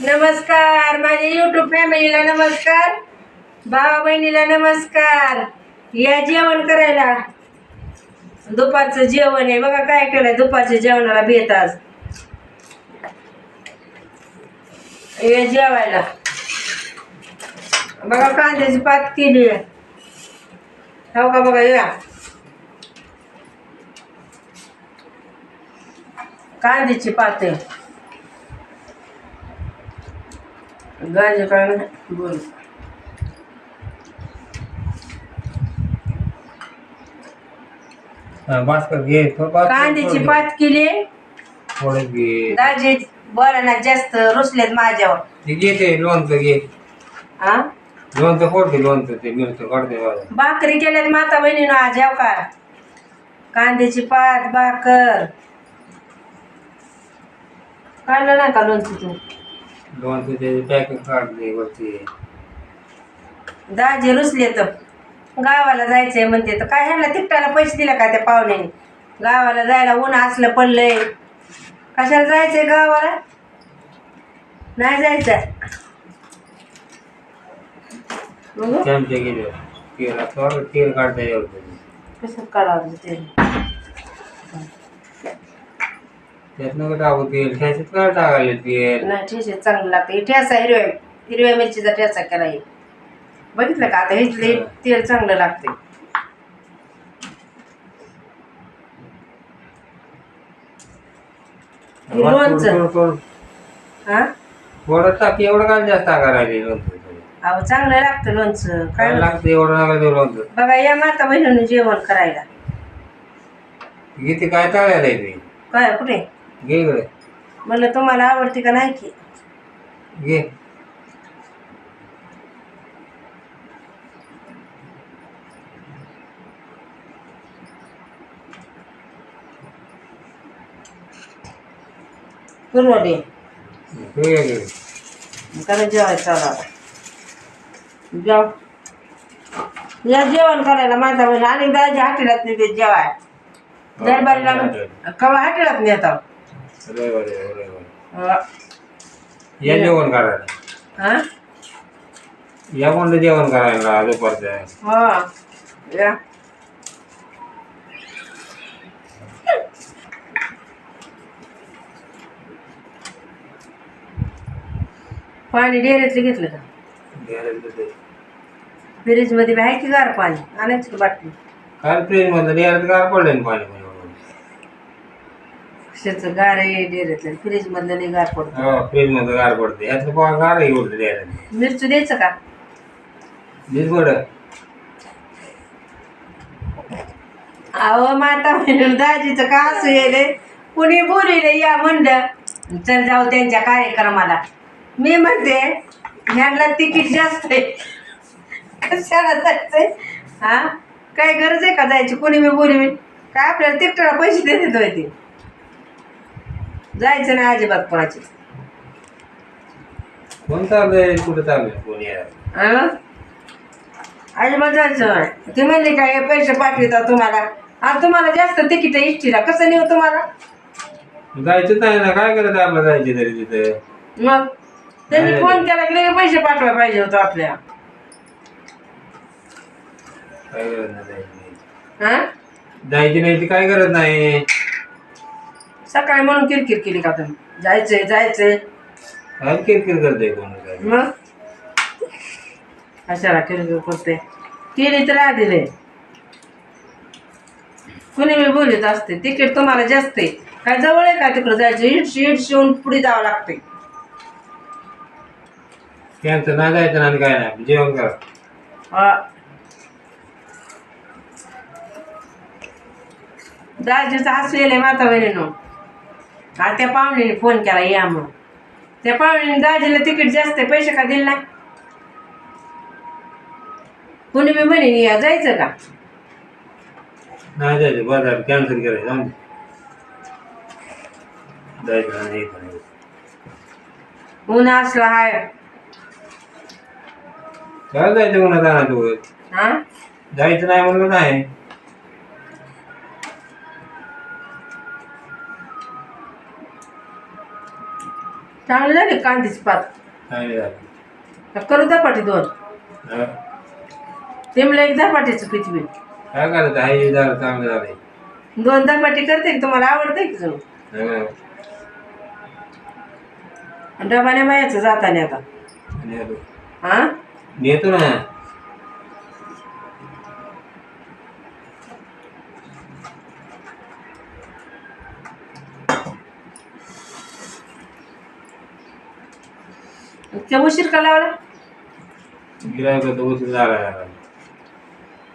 नमस्कार माझ्या युट्यूब फॅमिलीला नमस्कार भावा बहिणीला नमस्कार. या जेवण करायला. दुपारचं जेवण आहे. बघा काय केलंय दुपारच्या जेवणाला भेट आज. या जेवायला. बघा कांद्याची पात केली हो का बघा या. कांद्याची पात आहे. गाजे काय नाही बोल. भास्कर घे. कांद्याची पात केली. घे. थोडं घे. दाजी बरं ना जास्त रुसलेत माझ्यावर. ते घे ते लोणचं घे. हा लोणचं फोडते लोणचं ते मिरचं काढते बाजूला. भाकरी केल्यात माता बहिणीनं आज याव का? कांद्याची पात भाकर. काढलं नाही का लोणचं तू? लोणचं त्याचे पॅकिंग काढले दाजी रुसले तर गावाला जायचंय म्हणते. तर काय ह्यांना तिकटाला पैसे दिले का त्या पाहुण्याने? गावाला जायला ऊन असलं पडलंय. कशाला जायचंय गावाला? नाही जायचं चमचे गेले. तेल तेल काढता येईल. कसं काढावं ते त्यात नका टाकू तेल. त्याच्यात काय टाकायला तेल? नाही ठेचे चांगलं लागतं हे ठेचा हिरव्या हिरव्या मिरचीचा ठेचा केला हे बघितलं का? आता हे तेल चांगलं लागते लोणचं. हा टाक एवढं काय जास्त लोणचं? अहो चांगलं लागतं लोणचं. काय काय? लागतं एवढं नका देऊ लोणचं? बघा या माता बहिणीनं जेवण करायला. किती काय टाळायला येते काय कुठे? घे इकडे. म्हणलं तुम्हाला आवडते का नाही की घे तू. करा जेवायचं जेव या जेवण करायला माझा बहीण आणि दाजी हाटेलात नेते जेवाय दरबारीला कवा हाटेलात नेता रविवारी आहे, रविवारी. या जेवण करायला. हा? या कोणतं जेवण करायला दुपारचं? हा या. पाणी डेअरीतलं घेतलं का? फ्रीजमध्ये बी आहे की गार पाणी? आणायचं की बाटली? काल फ्रीजमध्ये गार पडलं ना पाणी. कशाचं गार आहे डेअरीतलं फ्रीज मधलं नाही गार पडतं. हो फ्रीजमध्ये गार पडते. याचं पा गार आहे उलट डेअरात मिरची द्यायचं का? पडत अहो माता म्हणून दाजीचं का असं येले कुणी बोलिले या म्हणलं. चल जाऊ त्यांच्या कार्यक्रमाला. मी म्हणते ह्यांना तिकीट जास्त आहे. कशाला जायचंय? हा? काय गरज आहे का जायची? कोणी मी बोलवी काय आपल्याला तिकटाला पैसे देत होय ते. जायचं नाही अजिबात कोणाची कोण चाललंय? कुठं चाललंय? कोण? अजिबात जायचं नाही. ती म्हणली काय पैसे पाठवितात तुम्हाला. आणि तुम्हाला जास्त तिकीट इष्टीला कसं नेऊ तुम्हाला? जायचं नाही ना. काय करत आपलं जायचे तरी तिथं? मग? त्यांनी फोन केला की लगेच पैसे पाठवायला पाहिजे होतं आपल्या. काय करत नाही? जायची हा जायची नाही ती काय करत नाही? सकाळी म्हणून किरकिर केली का तुम्ही? जायचंय जायचंय. किरकिर करते कोण काय? मग? कशाला किरकिर करते केली तर दिले कुणी मी बोलत असते तिकीट तुम्हाला जास्त आहे. काय जवळ आहे का तिकडं जायचं? इटशी इटशी होऊन पुढे जावं लागते त्यांचं नाही जायचं ना आणि काय नाही. जेवण करा. हा. दाजीचं हसू येईल माता बहिणीनं हा त्या पाहुणीने फोन केला या म्हणून. त्या पाहुणीने दाजीला तिकीट जास्त आहे पैसे का दिले नाही? कुणी बी म्हणे या जायचं का? नाही जायचं बाजार कॅन्सल करायचं जाऊन दे. जायचं नाही. ऊन असला हाय. काय जायचं म्हणा जाणार तू हा? जायचं नाही म्हणलं नाही चांगली झाली कांद्याची पात. चांगली झाली करू धपाटी दोन. हा? एक धपाटीचं पीठ बी. काय करायचं हाय झालं चांगलं झालंय दोन धपाटी करते की तुम्हाला आवडते की हा. डबाने मायाचं जाताने आता. नेतो हा नेतो ना. त्या उशीर का लावला गिरायक तर उशीर झाला यार.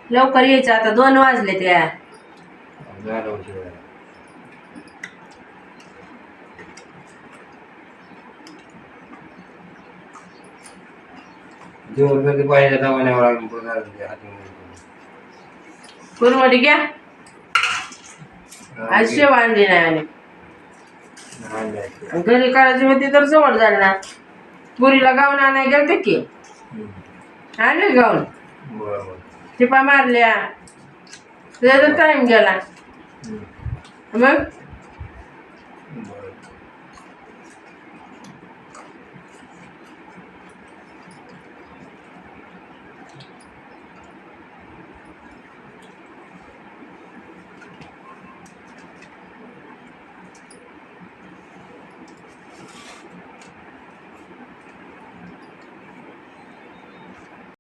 लवकर यायचं आता दोन वाजले त्या झाला उशीर झाला. जेवण कधी पाहिजे दवाण्यावर लागून पुढे झालं ते हातून. घ्या आज शेव आणली नाही आणि. घरी करायची होती तर जवळ झाली ना पुरीला गाऊन आणाय गेलते की. आणले गाऊन? टिपा मारल्या. त्याचा टाइम गेला. मग?